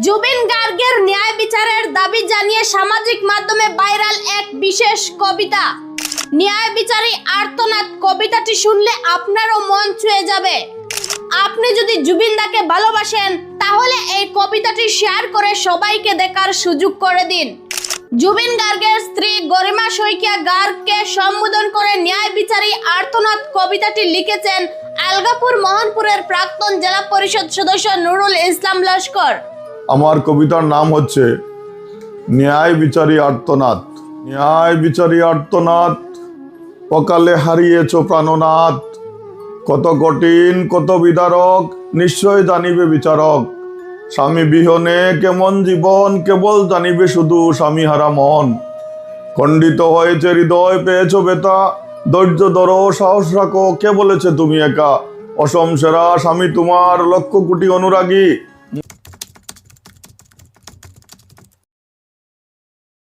জুবিন গার্গের ন্যায় বিচারের দাবি জানিয়ে সামাজিক মাধ্যমে ভাইরাল এক বিশেষ কবিতা। ন্যায় বিচারী আর্তনাদ, কবিতাটি শুনলে আপনারও মন ছুঁয়ে যাবে। আপনি যদি জুবিনদাকে ভালোবাসেন, তাহলে এই কবিতাটি শেয়ার করে সবাইকে দেখার সুযোগ করে দিন। জুবিন গার্গের স্ত্রী গরিমা শইকিয়া গার্গকে সম্বোধন করে ন্যায় বিচারী আর্তনাদ কবিতাটি লিখেছেন আলগাপুর মোহনপুরের প্রাক্তন জেলা পরিষদ সদস্য নুরুল ইসলাম লস্কর। আমার কবিতার নাম হচ্ছে ন্যায় বিচারী আর্তনাদ। ন্যায় বিচারী আর্তনাদ অকালে হারিয়েছ প্রাণনাথ কত কঠিন, কত বিদারক, নিশ্চয় জানিবে বিচারক। স্বামী বিহনে কেমন জীবন, কেবল জানিবে শুধু স্বামী হারা মন। খণ্ডিত হয়েছে হৃদয়, পেয়েছ বেতা ধৈর্য ধরো, সাহস রাখো, কে বলেছে তুমি একা? অসম সেরা স্বামী তোমার লক্ষ কোটি অনুরাগী।